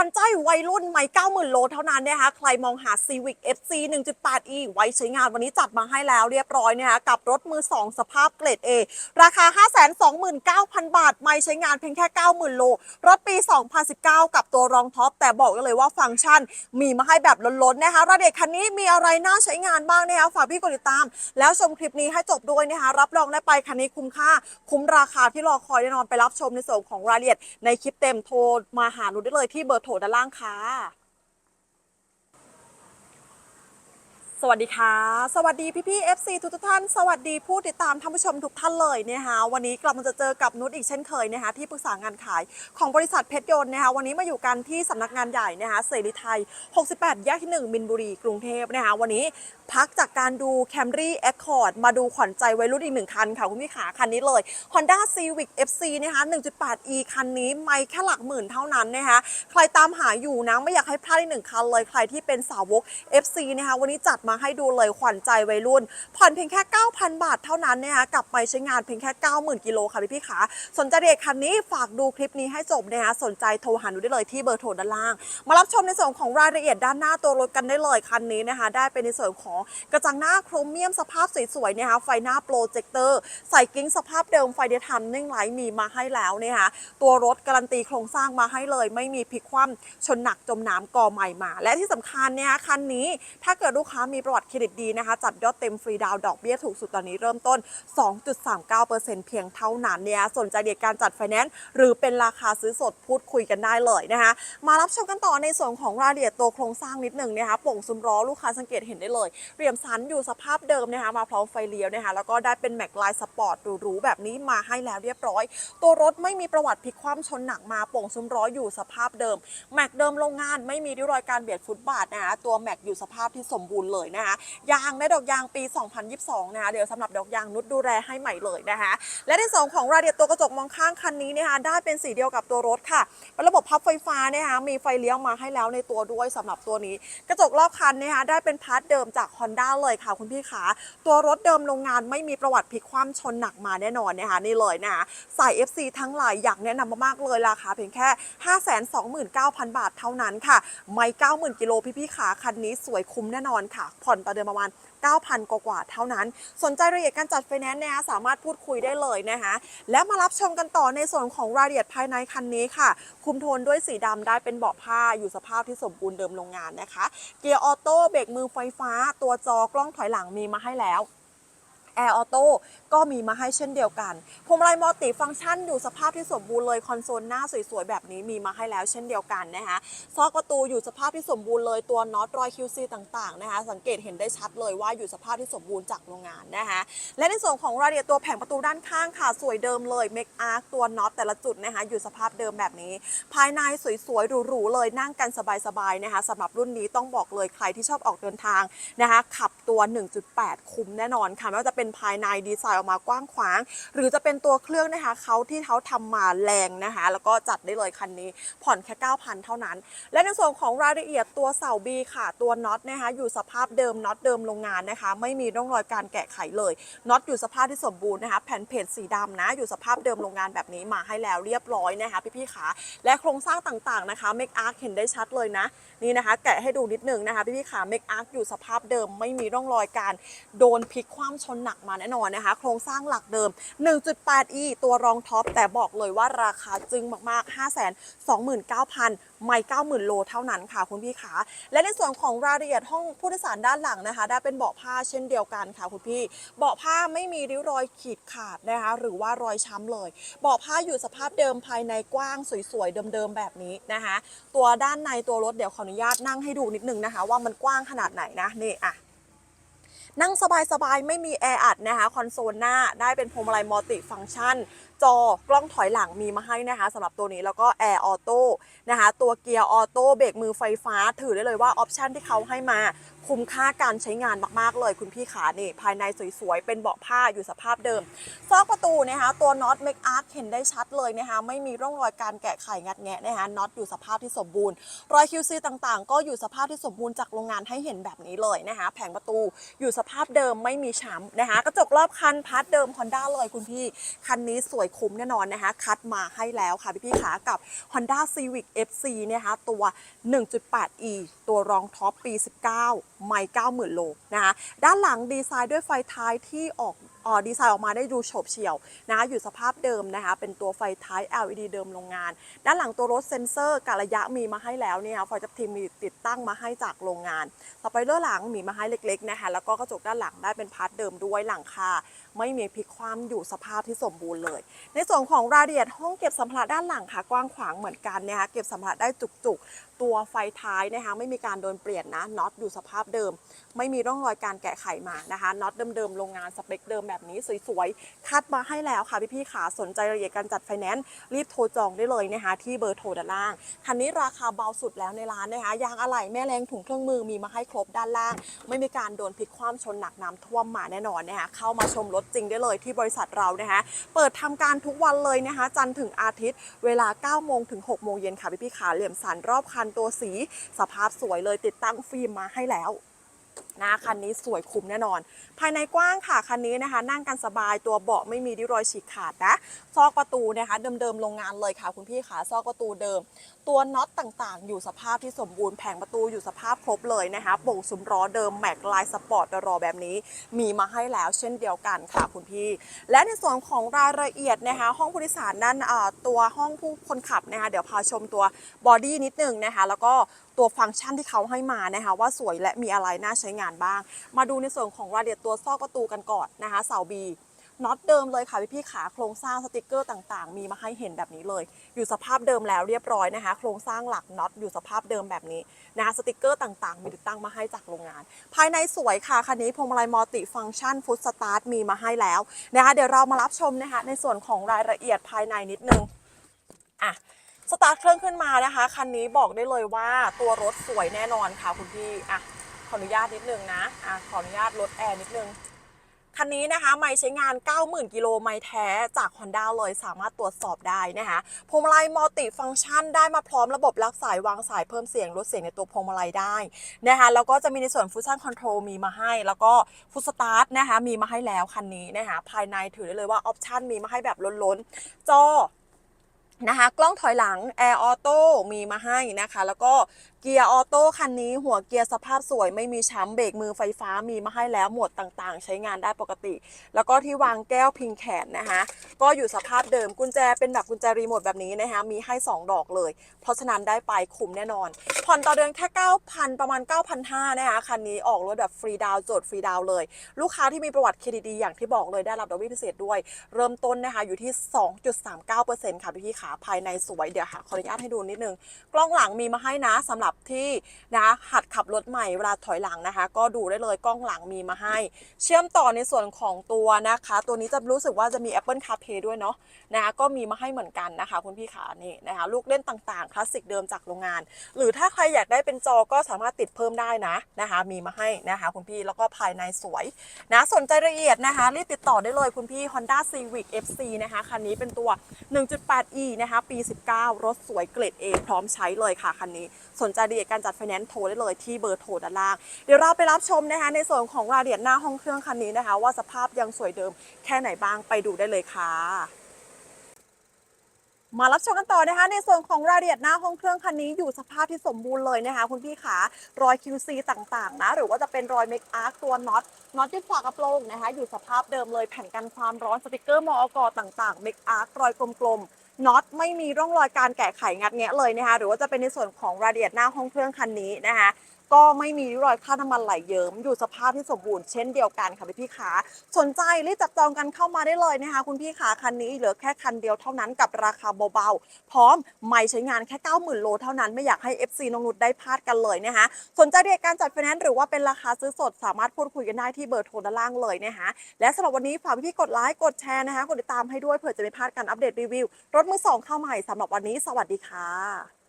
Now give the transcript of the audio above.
วัญใจวัยรุ่นไม่90,000 โลเท่านั้นนะคะ ใครมองหา Civic FC 1.8e ไว้ใช้งานวันนี้จัดมาให้แล้วเรียบร้อยนะคะกับรถมือ 2 สภาพเกรด A ราคา 529,000 บาท ไม่ใช้งานเพียงแค่ 90,000 โล รถปี 2019 กับตัวรองท็อป แต่บอกกันเลยว่าฟังก์ชันมีมาให้แบบล้นๆนะคะรายละเอียดคันนี้มีอะไรน่าใช้งานบ้างนะคะฝากพี่กดติดตาม แล้วชมคลิปนี้ให้จบด้วยนะคะรับรองได้ไปคันนี้คุ้มค่า คุ้มราคาที่รอคอยแน่นอนไปรับชมในส่วนของรายละเอียดในคลิปเต็มโทรมาหาหนูได้เลยที่เบอร์โทรถด้านล่างค่ะ สวัสดีค่ะ สวัสดีพี่พี่ๆ FC ทุกท่าน สวัสดีผู้ติดตามท่านผู้ชมทุกท่านเลยนะคะวันนี้กลับมาจะเจอกับนุชอีกเช่นเคยนะคะที่ปรึกษางานขายของบริษัทเพชรยนต์นะคะวันนี้มาอยู่กันที่สำนักงานใหญ่นะคะเสรีไทย 68 แยกที่ 1 มินบุรีกรุงเทพนะคะวันนี้พักจากการดู Camry Accord มาดูขวัญใจวัยรุ่นอีกหนึ่งคันค่ะคุณพี่ขาคันนี้เลย Honda Civic FC นะคะ 1.8e คันนี้ไม่แค่หลักหมื่นเท่านั้นนะคะใครตามหาอยู่นะไม่อยากให้พลาดอีกหนึ่งคันเลยใครที่เป็นสาวก FC นะคะวันนี้จัดมาให้ดูเลยขวัญใจวัยรุ่น ผ่อนเพียงแค่ 9,000 บาทเท่านั้นนะคะกลับไปใช้งานเพียงแค่ 90,000 กิโลค่ะพี่พี่ขาสนใจเด็กคันนี้ฝากดูคลิปนี้ให้จบนะคะสนใจโทรหาหนูได้เลยที่เบอร์โทรด้านล่าง มารับชมในส่วนของรายละเอียดด้านหน้าตัวรถกันได้เลยคันนี้นะคะ ได้เป็นในส่วนของกระจังหน้าโครเมียมสภาพสวยๆนะคะไฟหน้าโปรเจคเตอร์ใส่กิ้งสภาพเดิมไฟเดย์ทัมนิ่งไลท์มีมาให้แล้วนะคะตัวรถการันตีโครงสร้างมาให้เลย ไม่มีพลิกคว่ำชนหนักจมน้ำก่อใหม่มา และที่สำคัญเนี่ยคันนี้ถ้าเกิดลูกค้ามีประวัติเครดิตดีนะคะ จัดยอดเต็มฟรีดาวดอกเบี้ยถูกสุดตอนนี้เริ่มต้น 2.39%เพียงเท่านั้นเนี่ยสนใจเดียการจัดไฟแนนซ์หรือเป็นราคาซื้อสดพูดคุยกันได้เลยนะคะมารับชมกันต่อในส่วนของรายละเอียดตัวโครงสร้างนิดหนึ่งนะคะโป่งซุ้มล้อลูกค้าสังเกตเห็นได้เลยเหลี่ยมสันอยู่สภาพเดิมนะคะมาพร้อมไฟเลี้ยวนะคะแล้วก็ได้เป็นแม็กไลน์สปอร์ตหรูๆแบบนี้มาให้แล้วเรียบร้อย ตัวรถไม่มีประวัติพลิกคว่ำชนหนักมาโป่งซุ้มล้ออยู่สภาพเดิมแม็กเดิมโรงงานไม่มีริ้วรอยการเบียดฟุตบาทนะคะตัวแม็กอยู่สภาพที่สมบูรณ์เลยนะคะยางได้ดอกยางปี 2022 นะคะเดี๋ยวสำหรับดอกยางนุชดูแลให้ใหม่เลยนะคะและในส่วนของรายละเอียดตัวกระจกมองข้างคันนี้นะคะได้เป็นสีเดียวกับตัวรถค่ะเป็นระบบพับไฟฟ้านะคะมีไฟเลี้ยวมาให้แล้วในตัวด้วยสำหรับตัวนี้ กระจกรอบคันนะคะได้เป็นพาร์ทเดิมจาก Honda เลยค่ะคุณพี่ขาตัวรถเดิมโรงงานไม่มีประวัติพลิกคว่ำชนหนักมาแน่นอนนะคะนี่เลยนะคะใส่ FC ทั้งหลายอยากแนะนำมากๆเลยราคาเพียงแค่ 529,000 บาทเท่านั้นค่ะ ไม่ 90,000 กิโลพี่ๆขาคันนี้สวยคุ้มแน่นอนค่ะผ่อนต่อเดือนประมาณ 9,000 กว่าๆเท่านั้น สนใจรายละเอียดการจัดไฟแนนซ์นะคะสามารถพูดคุยได้เลยนะคะและมารับชมกันต่อในส่วนของรายละเอียดภายในคันนี้ค่ะ คุมโทนด้วยสีดำได้เป็นเบาะผ้าอยู่สภาพที่สมบูรณ์เดิมโรงงานนะคะ เกียร์ออโต้เบรกมือไฟฟ้า ตัวจอกล้องถอยหลังมีมาให้แล้ว แอร์ออโต้ก็มีมาให้เช่นเดียวกันพวงมาลัยมัลติฟังก์ชันอยู่สภาพที่สมบูรณ์เลย คอนโซลหน้าสวยๆ แบบนี้มีมาให้แล้วเช่นเดียวกันนะคะซอกประตูอยู่สภาพที่สมบูรณ์เลยตัวน็อตรอย QC ต่างๆนะคะสังเกตเห็นได้ชัดเลยว่าอยู่สภาพที่สมบูรณ์จากโรงงานนะคะและในส่วนของรายละเอียดตัวแผงประตูด้านข้างค่ะ สวยเดิมเลยเมคอาร์คตัวน็อตแต่ละจุดนะคะอยู่สภาพเดิมแบบนี้ ภายในสวยๆหรูๆเลยนั่งกันสบายๆนะคะสำหรับรุ่นนี้ต้องบอกเลยใครที่ชอบออกเดินทางนะคะขับตัว 1.8 คุ้มแน่นอนค่ะไม่ว่าจะเป็นภายในดีไซน์ออกมากว้างขวาง หรือจะเป็นตัวเครื่องนะคะเขาที่เขาทำมาแรงนะคะ แล้วก็จัดได้เลยคันนี้ ผ่อนแค่ 9,000 เท่านั้น และในส่วนของรายละเอียดตัวเสาบีค่ะ ตัวน็อตนะคะอยู่สภาพเดิมน็อตเดิมโรงงานนะคะ ไม่มีร่องรอยการแกะไขเลยน็อตอยู่สภาพที่สมบูรณ์นะคะแผ่นเพจสีดำนะ อยู่สภาพเดิมโรงงานแบบนี้มาให้แล้วเรียบร้อยนะคะพี่ๆขาและโครงสร้างต่างๆนะคะเมคอาร์คเห็นได้ชัดเลยนะ นี่นะคะ แกะให้ดูนิดนึงนะคะพี่ๆขาเมคอาร์คอยู่สภาพเดิมไม่มีร่องรอยการโดนพลิกคว่ำชนหนักมาแน่นอนนะคะ โครงสร้างหลักเดิม 1.8e ตัวรองท็อป แต่บอกเลยว่าราคาจึงมากๆ 529,000 ไม่ 90,000 โลเท่านั้นค่ะคุณพี่ขาและในส่วนของรายละเอียดห้องผู้โดยสารด้านหลังนะคะ ได้เป็นเบาะผ้าเช่นเดียวกันค่ะคุณพี่ เบาะผ้าไม่มีริ้วรอยขีดขาดนะคะ หรือว่ารอยช้ำเลย เบาะผ้าอยู่สภาพเดิมภายในกว้างสวยๆเดิมๆแบบนี้นะคะ ตัวด้านในตัวรถเดี๋ยวขออนุญาตนั่งให้ดูนิดนึงนะคะ ว่ามันกว้างขนาดไหนนะนี่อะ นั่งสบายๆ ไม่มีแออัดนะคะ คอนโซลหน้าได้เป็นพวงมาลัยมัลติฟังก์ชัน จอกล้องถอยหลังมีมาให้นะคะสำหรับตัวนี้แล้วก็แอร์ออโต้นะคะตัวเกียร์ออโต้เบรกมือไฟฟ้า ถือได้เลยว่าออปชันที่เขาให้มาคุ้มค่าการใช้งานมากๆเลยคุณพี่ขานี่ ภายในสวยๆ เป็นเบาะผ้าอยู่สภาพเดิม ซอกประตูนะคะตัวน็อตเมคอาร์เห็นได้ชัดเลยนะคะไม่มีร่องรอยการแกะไขงัดแงะนะคะน็อตอยู่สภาพที่สมบูรณ์ รอย QC ต่างๆ ก็อยู่สภาพที่สมบูรณ์จากโรงงานให้เห็นแบบนี้เลยนะคะแผงประตูอยู่สภาพเดิมไม่มีช้ำนะคะกระจกรอบคันพาร์ทเดิม Honda เลยคุณพี่คันนี้สวยคุ้มแน่นอนนะคะ คัดมาให้แล้วค่ะพี่ๆขากับ Honda Civic FC นะคะตัว 1.8e ตัวรองท็อปปี 19 ไม่ 90,000 โลนะคะด้านหลังดีไซน์ด้วยไฟท้ายที่ออกออดีไซน์ออกมาได้ดูโฉบเฉี่ยวนะคะอยู่สภาพเดิมนะคะเป็นตัวไฟท้าย LED เดิมโรงงาน ด้านหลังตัวรถเซ็นเซอร์กะระยะมีมาให้แล้วเนี่ยค่ะไฟจับทีมมีติดตั้งมาให้จากโรงงานสไปเลอร์หลังมีมาให้เล็กๆนะคะแล้วก็กระจกด้านหลังได้เป็นพาร์ทเดิมด้วยหลังคา ไม่มีพลิกคว่ำอยู่สภาพที่สมบูรณ์เลย ในส่วนของรายละเอียดห้องเก็บสัมภาระด้านหลังค่ะ กว้างขวางเหมือนกันนะคะเก็บสัมภาระได้จุกๆ ตัวไฟท้ายนะคะไม่มีการโดนเปลี่ยนนะน็อตอยู่สภาพเดิม ไม่มีร่องรอยการแกะไขมานะคะน็อตเดิมๆโรงงานสเปคเดิมแบบนี้สวยๆคัดมาให้แล้วค่ะพี่ๆขาสนใจรายละเอียดการจัดไฟแนนซ์รีบโทรจองได้เลยนะคะที่เบอร์โทรด้านล่างคันนี้ราคาเบาสุดแล้วในร้านนะคะยางอะไหล่แม่แรงถุงเครื่องมือมีมาให้ครบด้านล่าง ไม่มีการโดนพลิกคว่ำชนหนักน้ำท่วมมาแน่นอนนะคะเข้ามาชมรถจริงได้เลยที่บริษัทเรานะคะเปิดทำการทุกวันเลยนะคะจันทร์ถึงอาทิตย์ เวลา9โมงถึง6โมงเย็นค่ะพี่ๆขาเหลี่ยมสันรอบคันตัวสีสภาพสวยเลยติดตั้งฟิล์มมาให้แล้วนะคันนี้สวยคุ้มแน่นอน ภายในกว้างค่ะคันนี้นะคะ นั่งกันสบายตัวเบาะไม่มีริ้วรอยฉีกขาดนะซอกประตูนะคะ เดิมๆโรงงานเลยค่ะ คุณพี่ขาซอกประตูเดิม ตัวน็อตต่างๆ อยู่สภาพที่สมบูรณ์แผงประตูอยู่สภาพครบเลยนะคะโป่งซุ้มล้อเดิมแม็กลายสปอร์ตรอแบบนี้ มีมาให้แล้วเช่นเดียวกันค่ะคุณพี่ และในส่วนของรายละเอียดนะคะ ห้องผู้โดยสารนั่นตัวห้องผู้คนขับนะคะเดี๋ยวพาชมตัวบอดี้นิดนึงนะคะ แล้วก็ตัวฟังก์ชันที่เขาให้มานะคะว่าสวยและมีอะไรน่าใช้งานบ้าง มาดูในส่วนของรายละเอียดตัวซอกประตูกันก่อนนะคะเสาบีน็อตเดิมเลยค่ะพี่พี่ขาโครงสร้างสติกเกอร์ต่างๆ มีมาให้เห็นแบบนี้เลย อยู่สภาพเดิมแล้วเรียบร้อยนะคะ โครงสร้างหลักน็อตอยู่สภาพเดิมแบบนี้นะคะสติกเกอร์ต่างๆ มีติดตั้งมาให้จากโรงงาน ภายในสวยค่ะคันนี้พวงมาลัยมัลติฟังก์ชันฟุตสตาร์ทมีมาให้แล้วนะคะเดี๋ยวเรามารับชมนะคะในส่วนของรายละเอียดภายในนิดนึงอะสตาร์ทเครื่องขึ้นมานะคะคันนี้บอกได้เลยว่าตัวรถสวยแน่นอนค่ะคุณพี่อะ ขออนุญาตนิดนึงนะอะขออนุญาตลดแอร์นิดนึง คันนี้นะคะไม่ใช้งาน 90,000 กิโลไม่แท้จาก Honda เลยสามารถตรวจสอบได้นะคะพวงมาลัยมัลติฟังก์ชันได้มาพร้อมระบบรักสายวางสายเพิ่มเสียงลดเสียงในตัวพวงมาลัยได้นะคะแล้วก็จะมีในส่วนฟูชั่นคอนโทรลมีมาให้ แล้วก็ฟุตสตาร์ทนะคะมีมาให้แล้วคันนี้นะคะภายในถือได้เลยว่าออปชันมีมาให้แบบล้นๆจอ นะคะกล้องถอยหลัง Air Auto มีมาให้นะคะ แล้วก็เกียร์ออโต้คันนี้หัวเกียร์สภาพสวยไม่มีช้ำเบรกมือไฟฟ้ามีมาให้แล้วหมวดต่างๆ ใช้งานได้ปกติ แล้วก็ที่วางแก้วพิงแขนนะคะก็อยู่สภาพเดิมกุญแจเป็นแบบกุญแจรีโมทแบบนี้นะคะมีให้ 2 ดอกเลย เพราะฉะนั้นได้ไปคุ้มแน่นอน ผ่อนต่อเดือนแค่ 9,000 ประมาณ 9,500นะคะคันนี้ออกรถแบบฟรีดาวโจทย์ฟรีดาวเลย ลูกค้าที่มีประวัติเครดิตดีอย่างที่บอกเลยได้รับดอกเบี้ยพิเศษด้วย เริ่มต้นนะคะอยู่ที่ 2.39%ค่ะพี่ๆขาภายในสวยเดี๋ยวค่ะขออนุญาตให้ดูนิดนึง กล้องหลังมีมาให้นะสำหรับที่นะหัดขับรถใหม่เวลาถอยหลังนะคะ ก็ดูได้เลยกล้องหลังมีมาให้ เชื่อมต่อในส่วนของตัวนะคะ ตัวนี้จะรู้สึกว่าจะมี Apple CarPlay ด้วยเนาะนะคะก็มีมาให้เหมือนกันนะคะ คุณพี่ขานี่นะคะลูกเล่นต่างๆคลาสสิกเดิมจากโรงงาน หรือถ้าใครอยากได้เป็นจอก็สามารถติดเพิ่มได้นะนะคะ มีมาให้นะคะ คุณพี่แล้วก็ภายในสวยนะสนใจรายละเอียดนะคะรีบติดต่อได้เลยคุณพี่ Honda Civic FC นะคะคันนี้เป็นตัว 1.8e นะคะ ปี 19 รถสวยเกรด A พร้อมใช้เลยค่ะคันนี้ สนใจรายละเอียดการจัดไฟแนนซ์โทรได้เลยที่เบอร์โทรด้านล่าง เดี๋ยวเราไปรับชมนะคะในส่วนของรายละเอียดหน้าห้องเครื่องคันนี้นะคะ ว่าสภาพยังสวยเดิมแค่ไหนบ้างไปดูได้เลยค่ะมารับชมกันต่อนะคะในส่วนของรายละเอียดหน้าห้องเครื่องคันนี้อยู่สภาพที่สมบูรณ์เลยนะคะ คุณพี่ขารอย QC ต่างๆ นะ หรือว่าจะเป็นรอยเมคอาร์ตัวน็อตน็อตที่ฝากระโปรงนะคะ อยู่สภาพเดิมเลยแผ่นกันความร้อนสติกเกอร์มอกต่างๆเมคอาร์รอยกลมๆ น็อตไม่มีร่องรอยการแกะไขงัดแงะเลยนะคะหรือว่าจะเป็นในส่วนของรายละเอียดหน้าห้องเครื่องคันนี้นะคะ ก็ไม่มีรอยค่าน้ำมันไหลเยิ้มอยู่สภาพที่สมบูรณ์เช่นเดียวกันค่ะพี่พี่ขาสนใจรีบจับจองกันเข้ามาได้เลยนะคะคุณพี่ขาคันนี้เหลือแค่คันเดียวเท่านั้นกับราคาเบาๆ พร้อมไม่ใช้งานแค่ 90,000 โลเท่านั้นไม่อยากให้ FC น้องนุชได้พลาดกันเลยนะคะสนใจเรียนการจัดไฟแนนซ์หรือว่าเป็นราคาซื้อสดสามารถพูดคุยกันได้ที่เบอร์โทรด้านล่างเลยนะคะและสำหรับวันนี้ฝากพี่ๆกดไลค์กดแชร์นะคะกดติดตามให้ด้วยเผื่อจะไม่พลาดการอัปเดตรีวิวรถมือสองเข้าใหม่สำหรับวันนี้ สวัสดีค่ะ